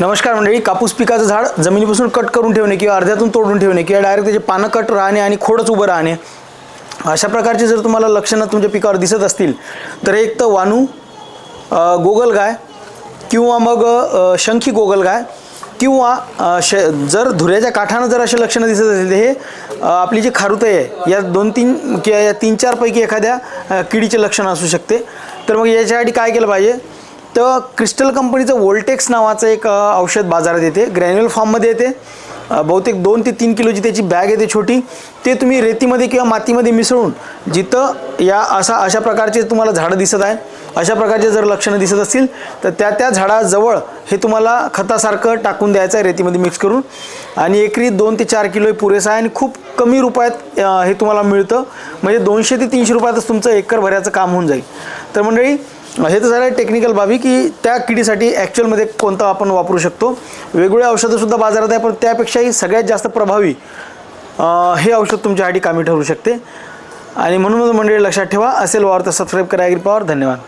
नमस्कार मंडळी कापूस पिकाचं झाड जमिनीपासून कट करून ठेवणे किंवा अर्ध्यातून तोडून ठेवणे किंवा डायरेक्ट त्याचे पानं कट राहणे आणि खोडच उभं राहणे अशा प्रकारचे जर तुम्हाला लक्षणं तुमच्या पिकावर दिसत असतील तर एक तर वानू गोगलगाय किंवा मग शंखी गोगलगाय किंवा श जर धुऱ्याच्या काठानं जर असे लक्षणं दिसत असेल तर हे आपली जी खारुताई आहे या दोन तीन किंवा या तीन चारपैकी एखाद्या किडीचे लक्षण असू शकते. तर मग याच्यासाठी काय केलं पाहिजे? तर क्रिस्टल कंपनीचं वोल्टेक्स नावाचं एक औषध बाजारात येते. ग्रॅन्युअल फॉर्ममध्ये येते. बहुतेक दोन ते तीन किलोची त्याची बॅग येते छोटी. ते तुम्ही रेतीमध्ये किंवा मातीमध्ये मिसळून जिथं या असा अशा प्रकारचे तुम्हाला झाडं दिसत आहे अशा प्रकारचे जर लक्षणं दिसत असतील तर त्या त्या झाडाजवळ हे तुम्हाला खतासारखं टाकून द्यायचं आहे रेतीमध्ये मिक्स करून. आणि एकरी दोन ते चार किलो पुरेसा आहे आणि खूप कमी रुपयात हे तुम्हाला मिळतं. म्हणजे दोनशे ते तीनशे रुपयातच तुमचं एकर भऱ्याचं काम होऊन जाईल. तर मंडळी हे तर झालं टेक्निकल बाबी की त्या किडीसाठी ॲक्च्युअलमध्ये कोणतं आपण वापरू शकतो. वेगवेगळे औषधंसुद्धा बाजारात आहे पण त्यापेक्षाही सगळ्यात जास्त प्रभावी हे औषध तुमच्यासाठी कामी ठरू शकते. आणि म्हणून मंडळी लक्षात ठेवा असेल वावर तर सबस्क्राईब करा ॲग्री धन्यवाद.